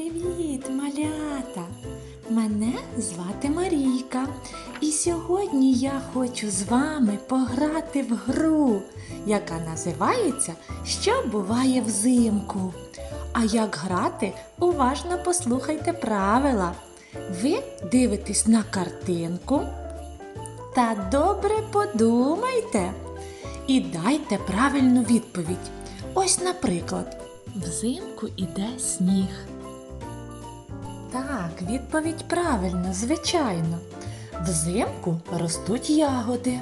Привіт, малята! Мене звати Марійка, і сьогодні я хочу з вами пограти в гру, яка називається Що буває взимку. А як грати, уважно послухайте правила. Ви дивитесь на картинку та добре подумайте і дайте правильну відповідь. Ось, наприклад, взимку іде сніг. Так, відповідь правильна, звичайно. Взимку ростуть ягоди.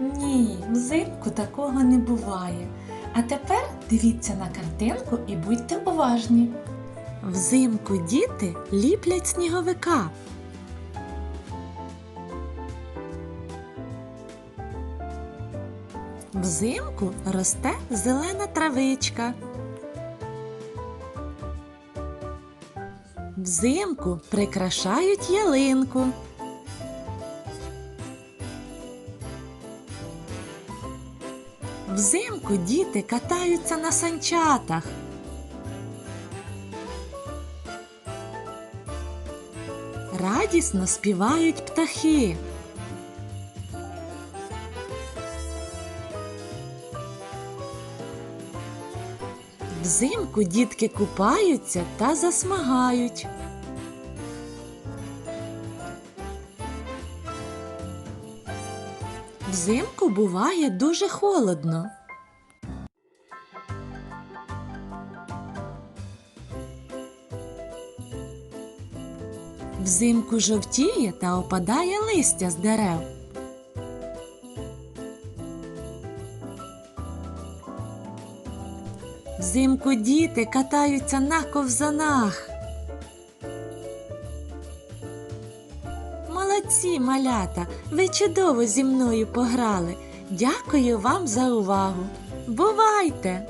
Ні, взимку такого не буває. А тепер дивіться на картинку і будьте уважні. Взимку діти ліплять сніговика. Взимку росте зелена травичка. Взимку прикрашають ялинку. Взимку діти катаються на санчатах. Радісно співають птахи. Взимку дітки купаються та засмагають. Взимку буває дуже холодно. Взимку жовтіє та опадає листя з дерев. Взимку діти катаються на ковзанах. Молодці, малята! Ви чудово зі мною пограли. Дякую вам за увагу. Бувайте!